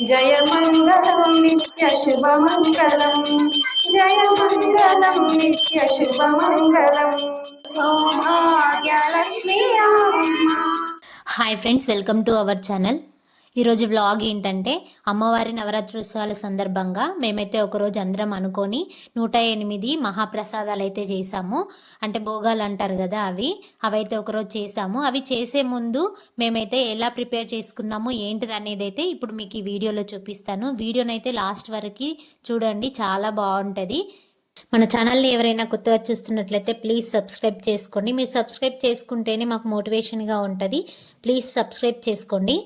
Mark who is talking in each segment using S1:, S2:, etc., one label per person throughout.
S1: జయ మంగళం నిత్య శుభమంగళం. జయ మంగళం నిత్య శుభమంగళం. Saubhagyalakshmi
S2: hi friends welcome to our channel ఈరోజు వ్లాగ్ ఏంటంటే అమ్మవారి నవరాత్రోత్సవాల సందర్భంగా మేమైతే ఒకరోజు అందరం అనుకొని నూట ఎనిమిది మహాప్రసాదాలు అయితే చేసాము. అంటే భోగాలు అంటారు కదా అవి. అవైతే ఒకరోజు చేసాము. అవి చేసే ముందు మేమైతే ఎలా ప్రిపేర్ చేసుకున్నాము ఏంటిది అనేది అయితే ఇప్పుడు మీకు ఈ వీడియోలో చూపిస్తాను. వీడియోనైతే లాస్ట్ వరకు చూడండి చాలా బాగుంటుంది. మన ఛానల్ని ఎవరైనా కొత్తగా చూస్తున్నట్లయితే ప్లీజ్ సబ్స్క్రైబ్ చేసుకోండి. మీరు సబ్స్క్రైబ్ చేసుకుంటేనే మాకు మోటివేషన్గా ఉంటుంది. ప్లీజ్ సబ్స్క్రైబ్ చేసుకోండి.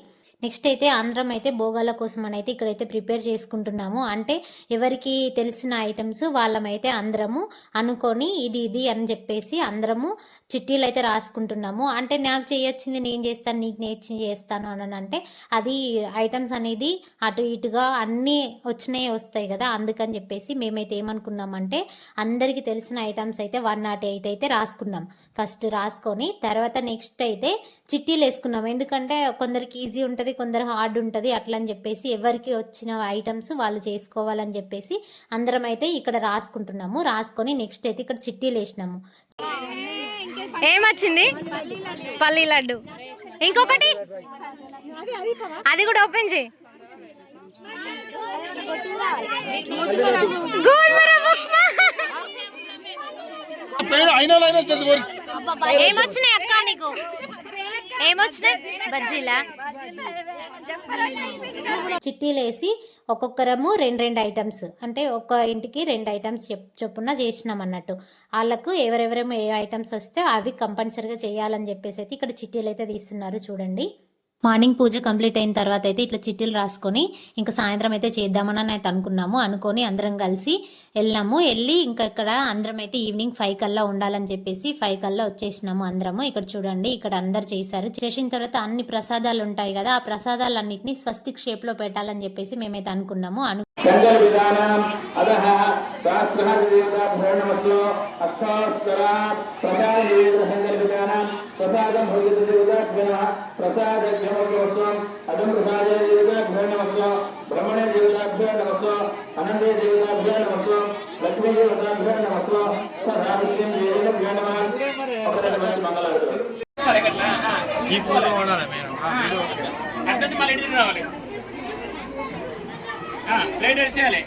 S2: నెక్స్ట్ అయితే ఆంధ్రం అయితే భోగాల కోసం అని అయితే ఇక్కడైతే ప్రిపేర్ చేసుకుంటున్నాము. అంటే ఎవరికి తెలిసిన ఐటమ్స్ వాళ్ళమైతే అందరము అనుకొని ఇది ఇది అని చెప్పేసి అందరము చిట్టీలు అయితే రాసుకుంటున్నాము. అంటే నాకు చేయొచ్చింది నేను చేస్తాను నీకు నేర్చి చేస్తాను అని అంటే అది ఐటమ్స్ అనేది అటు ఇటుగా అన్నీ వచ్చినాయి వస్తాయి కదా అందుకని చెప్పేసి మేమైతే ఏమనుకున్నామంటే అందరికీ తెలిసిన ఐటమ్స్ అయితే వన్ నాట్ ఎయిట్ అయితే రాసుకున్నాం ఫస్ట్ రాసుకొని తర్వాత నెక్స్ట్ అయితే చిట్టీలు వేసుకున్నాం ఎందుకంటే కొందరికి ఈజీ ఉంటుంది కొందరు హార్డ్ ఉంటుంది అట్లా అని చెప్పేసి ఎవరికి వచ్చిన ఐటమ్స్ వాళ్ళు చేసుకోవాలని చెప్పేసి అందరం అయితే ఇక్కడ రాసుకుంటున్నాము. రాసుకొని నెక్స్ట్ అయితే ఇక్కడ చిట్టీలు వేసినాము
S3: ఏమొచ్చింది? పల్లి లడ్డు. ఇంకొకటి? అది కూడా ఓపెన్ చేయి. ఏమొచ్చినాయి అక్క నీకు? ఏమొచ్చినాయి? బజ్జీలా?
S2: చిట్టీలు వేసి ఒక్కొక్కరము రెండు రెండు ఐటమ్స్. అంటే ఒక్క ఇంటికి రెండు ఐటమ్స్ చెప్ చొప్పున చేసినాం అన్నట్టు. వాళ్ళకు ఎవరెవరేమో ఏ ఐటమ్స్ వస్తే అవి కంపల్సరిగా చేయాలని చెప్పేసి అయితే ఇక్కడ చిట్టీలు అయితే తీస్తున్నారు చూడండి. మార్నింగ్ పూజ కంప్లీట్ అయిన తర్వాత అయితే ఇట్లా చిట్టీలు రాసుకొని ఇంకా సాయంత్రం అయితే చేద్దామని అయితే అనుకున్నాము. అనుకొని అందరం కలిసి వెళ్ళాము వెళ్ళి ఇంకా ఇక్కడ అందరం అయితే ఈవినింగ్ ఫైవ్ కల్లా ఉండాలని చెప్పేసి ఫైవ్ కల్లా వచ్చేసినాము అందరము. ఇక్కడ చూడండి ఇక్కడ అందరు చేశారు. చేసిన తర్వాత అన్ని ప్రసాదాలు ఉంటాయి కదా ఆ ప్రసాదాలన్నింటినీ స్వస్తిక్ షేప్లో పెట్టాలని చెప్పేసి మేమైతే అనుకున్నాము. అను
S4: చంద్రవిధానం అధః సహస్రహదేవతాభ్యో నమస్తో అష్టాస్తరా ప్రసాద చంద్రవిధానం ప్రసాదం భోగితదేవతాభ్య నమః ప్రసాదభ్యమస్వం అదం ప్రసాదే దేవతాభ్యో నమస్తో బ్రహ్మణే దేవతాభ్యో నమస్తో అనందే దేవతాభ్యో నమస్తో లక్ష్మీ దేవతాభ్యో నమస్తో సదాభిత్యం దేవతాభ్యో నమః ఒకరి మంగళాలు
S5: ఈ ఫోటో ఉండాలి మేడం
S4: అడ్డొచ్చి మళ్ళీ రావాలి. ప్లేట్ వచ్చేయాలి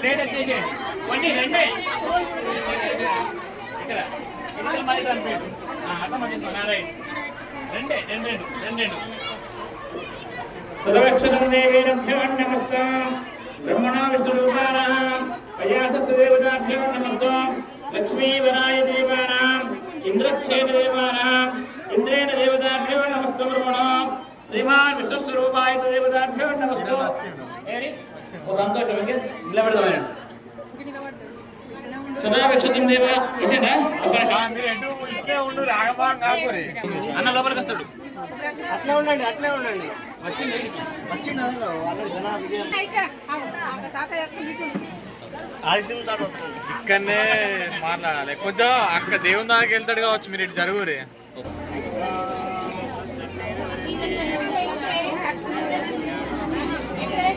S4: ప్లేట్ వచ్చేసి వండి రండి. ఇక్కడ ఇక్కడ మరి అట్లా మంచి నారాయణ రెండే రెండు రెండు రెండు రెండు. సదవక్షరం దేవేభ్యో నమస్కారం బ్రహ్మణా విష్ణురూపాణం అయాసత్దేవతాభ్యో నమస్కారం లక్ష్మీవరాయ దేవానాం. ఇంద్రక్షేణ దేవానాం ఇంద్రేణ దేవతాభ్యో నమస్కారం శ్రీమాన్ విష్ణు స్వరూపాయ దేవతాభ్యో నమస్కారం ఏరి ఓ సంతోషం ఇంకే నిలబడదామైన సదావక్షతం దేవ ఇదేనా ఒక అన్న లోపలికి వస్తాడు
S5: అట్లే ఉండండి అట్లే ఉండండి
S4: వచ్చింది వచ్చింది
S5: ఇక్కడనే మాట్లాడాలి కొంచెం అక్కడ దేవుని దాకా వెళ్తాడు కావచ్చు మీరు ఇటు జరుగురే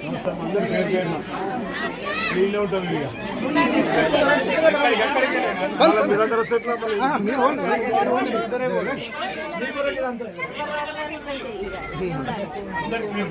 S6: అందరూ షేర్ చేయండి నీళ్ళే ఉంటాం ఇక మళ్ళీ మీరందరూ వస్తే ఎట్లా మళ్ళీ? మీరు ఓన్లీ, మీరు ఓన్లీ, ఇద్దరే ఓన్లీ. మీ కొరకు ఇదంతా. అందరికీ మీరు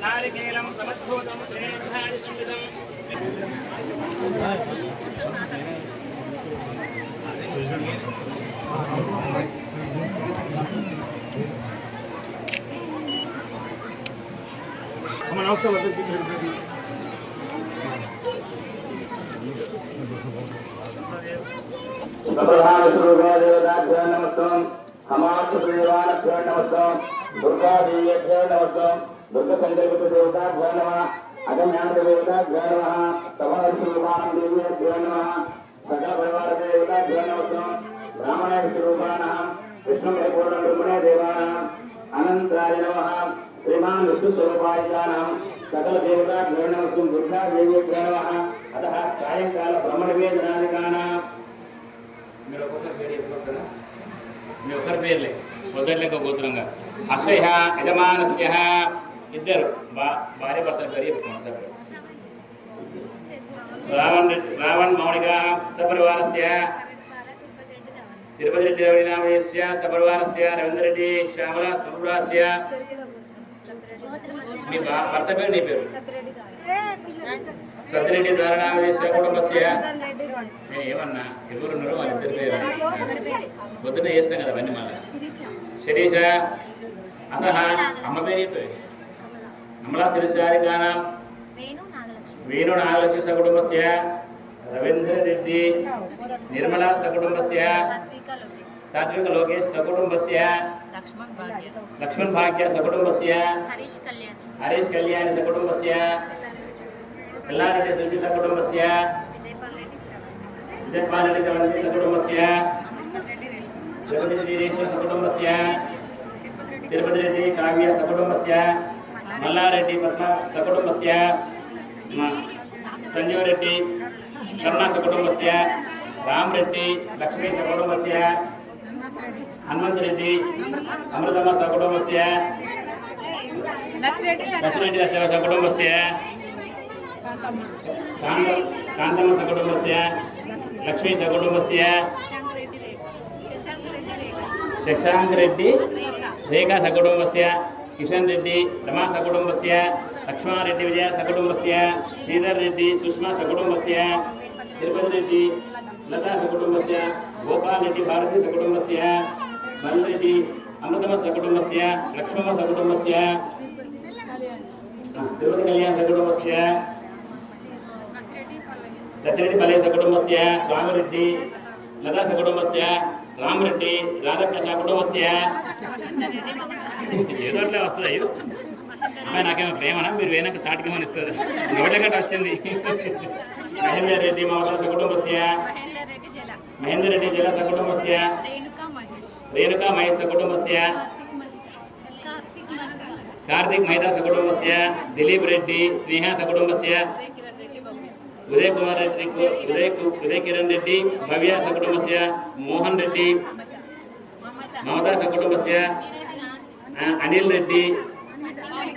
S6: నా మెసేజ్ రా. ఫోన్ ఫోన్
S4: దేవానాం నారికేలం సమద్భూతం శ్రేయస్థాని సంవిధం
S6: అమ్మ నమస్కారం అందరికీ.
S7: సప్రధానస్వరూపాదేవతాభ్యో నమస్తం హమార్థదేవానభ్యో నమస్తం దుర్గ సంకల్పిత దేవత దేవతాభ్యో నమ అగమ్యాంత దేవతాభ్యో నమ సమాధిస్వరూపానం దేవ్యభ్యో నమ సకల పరివార దేవత నమస్తం బ్రాహ్మణ స్వరూపాణం విష్ణు పూర్ణ బ్రహ్మణే దేవాన అనంతాయ నమ శ్రీమాన్ విష్ణు స్వరూపాయికానాం సకల దేవత దేవతాభ్యో దుర్గా దేవి నమ అత సాయంకాల బ్రహ్మణ వేదనాదికానాం
S4: మీరు ఒక్కొక్కరి పేరు చెప్పుకోస్తారా మీ ఒక్కరి పేర్లే మొదటి లెక్క గోత్రంగా అశ్వయ యజమానస్య ఇద్దరు భార్య భర్తల పేరు చెప్పుకోండి రావణ్ రావణ్ మౌనిక సపరివారస్య తిరుపతి రెడ్డి రవి సపరివారస్య రవీంద్రరెడ్డి శ్యామల సపరివారస్య మీ భర్త పేరు నీ పేరు? సత్యరెడ్డి సారణామయస్య కుటుంబస్య. నేను ఏమన్నా ఎవరు ఉన్నారో వాళ్ళిద్దరి పేరు? పొద్దున్న చేస్తాం కదా అవన్నీ మళ్ళీ. శిరీష. అసహ. అమ్మ పేరు చెప్పారు అమలా శిరీషాదికానం వేణు నాగలక్ష్మి సకుటుంబస్య. రవీంద్ర రెడ్డి నిర్మలా సకుటుంబస్య. సాత్విక లోకేష్. సకుటుంబస్య. లక్ష్మణ్ భాగ్య. సకుటుంబస్య. హరీష్ కళ్యాణి. సకుటుంబస్య. ఎల్లారెడ్డి దుర్గి సకుటుంబస్య. విజయపాలరెడ్డి చవంతి సకుటుంబస్య. జగదీశ్వర వీరేశ్వర సకుటుంబస్య. తిరుపతి రెడ్డి కావ్య సకుటుంబస్య. మల్లారెడ్డి పద్మ సకుటుంబస్య మ- సంజీవరెడ్డి శర్మ సకుటుంబస్య రామరెడ్డి లక్ష్మీ సకుటుంబస్య హనుమంతరెడ్డి అమృతమ్మ సకుటుంబస్య లక్ష్మిరెడ్డి లక్ష్మ సకుటుంబస్య కాంత కాంతమ్మ సకుటుంబస్య లక్ష్మీ సకుటుంబస్య శశాంక్ రెడ్డి రేఖా సకుటుంబస్య కిషన్ రెడ్డి రమా సకుటుంబస్య లక్ష్మారెడ్డి విజయ సకుటుంబస్య శ్రీధర్ రెడ్డి సుష్మా సకుటుంబస్య తిరుపతి రెడ్డి లతా సకుటుంబస్య గోపాల్ రెడ్డి భారతి సకుటుంబస్య బలరెడ్డి అమృతమ సకుటుంబస్య లక్ష్మమ్మ సకుటుంబస్య తిరుపతి కళ్యాణ్ సకుటుంబస్య దత్తిరెడ్డి పల్లె సకుటుంబస్య స్వామిరెడ్డి లతా సకుటుంబస్య రామరెడ్డి రాధాకృష్ణ కుటుంబస్య ఏదో అట్లా వస్తుంది. అయ్యో. అమ్మాయి నాకేమో ప్రేమనా? మీరు వేనాక చాటికి ఏమని ఇస్తుంది నోట్ల గట్ట వచ్చింది. మహేందర్ రెడ్డి మమతా సకుటుంబస్య మహేందర్ రెడ్డి జల సకుటుంబస్య రేణుకా మహేష్. సకుటుంబస్య కార్తిక్ మహిదా సకుటుంబస్య దిలీప్ రెడ్డి స్నేహ సకుటుంబస్య ఉదయ్ కుమార్ రెడ్డి ఉదయ్ ఉదయ్ కిరణ్ రెడ్డి భవ్య సకుటుంబస్య మోహన్ రెడ్డి మమతా సకుటుంబస్య అనిల్ రెడ్డి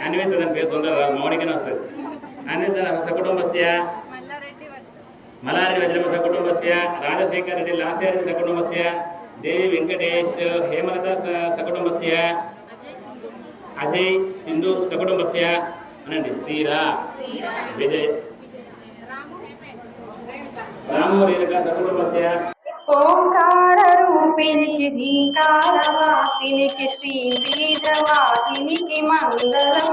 S4: అన్విత దాని పేరు తొందరగా మౌనికనే వస్తుంది. అన్విత సకుటుంబస్య మల్లారెడ్డి వజ్రమ సకుటుంబస్య రాజశేఖర్ రెడ్డి లాసేరెడ్డి సకుటుంబస్య దేవి వెంకటేష్ హేమలత సకుటుంబస్య అజయ్ సింధు సకుటుంబస్య అనండి స్థిర విజయ్. రాము రేణుక సకుటుంబస్య
S1: ఓంకార శ్రీ బీజవాసినికి మంగళం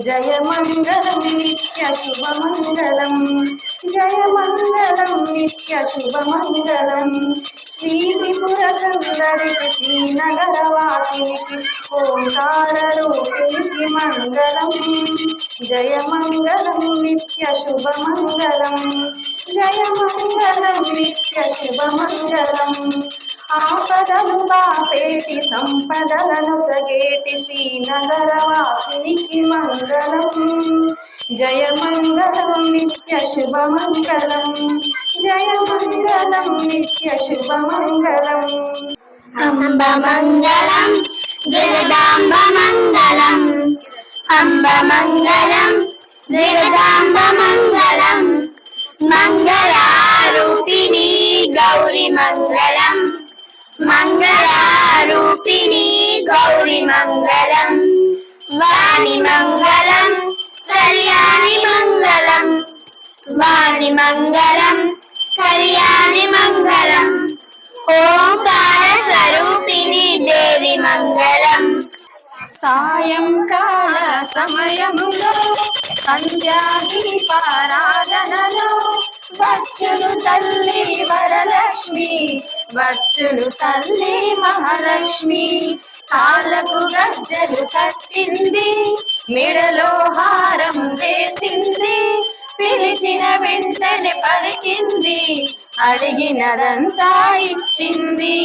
S1: జయ మంగళం నిత్య శుభ మంగళం జయ మంగళం నిత్య శుభ మంగళం శ్రీ త్రిపుర సుందరికి శ్రీనగర వాసినికి ఓంకార రూపికి మంగళం. జయ మంగళం నిత్య శుభ మంగళం జయ మంగళం నిత్య శుభ మంగళం ఆపదలు బాపేటి సంపదలను సగేటి శ్రీనగరవాసినికి మంగళం. జయ మంగళం నిత్య శుభమంగళం. జయ మంగళం నిత్య శుభమంగళం.
S8: అంబ మంగళం జగదాంబ మంగళం. అంబ మంగళం జగదాంబ మంగళం. మంగళార గౌరీ మంగళం. మంగళారూపిణి గౌరి మంగళం వాణి మంగళం కళ్యాణి మంగళం వాణి మంగళం కళ్యాణి మంగళం ఓంకార స్వరూపిణి దేవి మంగళం.
S1: సాయంకాల సమయములో సంధ్యాదీపారాధనలో వచ్చును తల్లి వరలక్ష్మి వచ్చును తల్లి మహాలక్ష్మి కాళ్ళకు గజ్జలు కట్టింది మెడలో హారం వేసింది పిలిచిన వెంటనే పలికింది అడిగినదంతా ఇచ్చింది.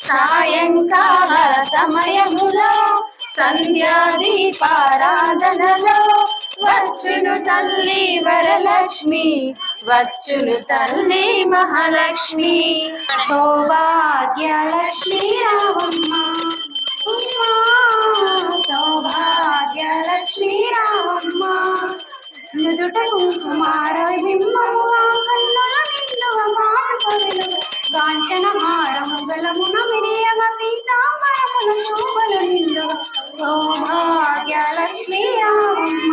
S1: సాయంకాల సమయములో సంధ్యాదీపారాధనలో వచ్చును తల్లి వరలక్ష్మి వచ్చును తల్లి మహాలక్ష్మి. సౌభాగ్యలక్ష్మి రావమ్మ. ఉమ్మా, సౌభాగ్యలక్ష్మి రావమ్మ. నుదుట కుంకుమార బింబముగా కన్నుల నిండుగా మాట కాంచన హారము గలమున మిరియమ పీతాంబరమున శోభలు నిండుగా సౌభాగ్య లక్ష్మీ రామమ్మ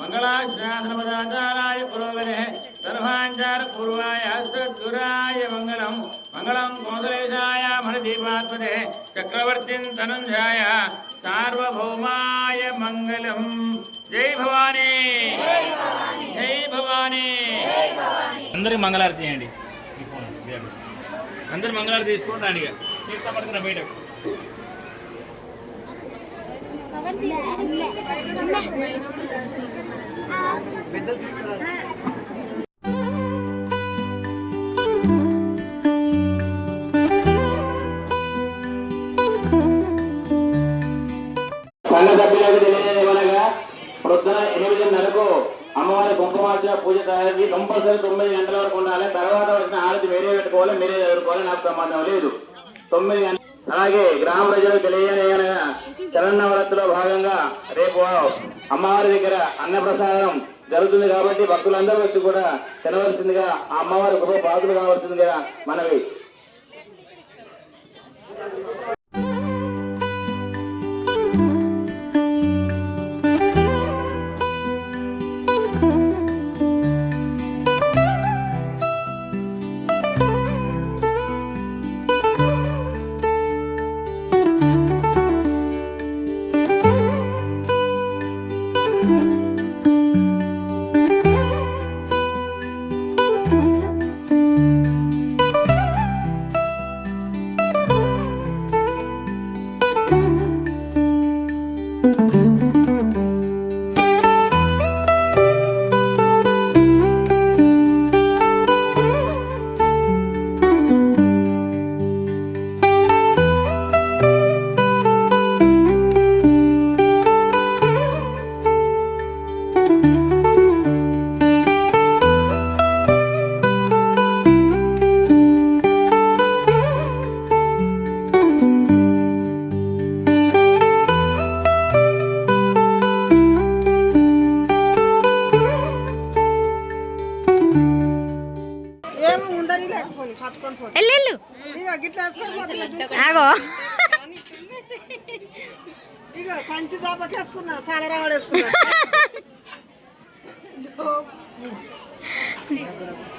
S4: మంగళాశ్రాధనపదాచారాయ పురోగరే సర్వాంచార పూర్వాయ సద్గురాయ మంగళం. మంగళం కోసలేశాయ మణదీపాత్మదే చక్రవర్తిం తనుంజాయ సార్వభౌమాయ మంగళం. జై భవానీ. జై భవానీ. అందరికి మంగళారతి చేయండి. ఇదిగోండి. అందరు మంగళారతి తీసుకోండి రాండి ఇక. తీర్థం పడుతున్న బయటకు
S7: సంఘ కుంకుమార్చన పూజ తయారీ కంపల్సరీ తొమ్మిది గంటల వరకు ఉండాలి. తర్వాత వచ్చిన హారతి మీరే పెట్టుకోవాలి మీరే చదువుకోవాలి నాకు సంబంధం లేదు. తొమ్మిది గంటల అలాగే గ్రామ ప్రజలకు తెలియజేయనగా శరన్నవరత్తులో భాగంగా రేపు అమ్మవారి దగ్గర అన్నప్రసాదం జరుగుతుంది కాబట్టి భక్తులందరూ వచ్చి కూడా తినవలసిందిగా ఆ అమ్మవారి గృహ బాధలు కావాల్సిందిగా మనవి.
S9: 그
S8: 러.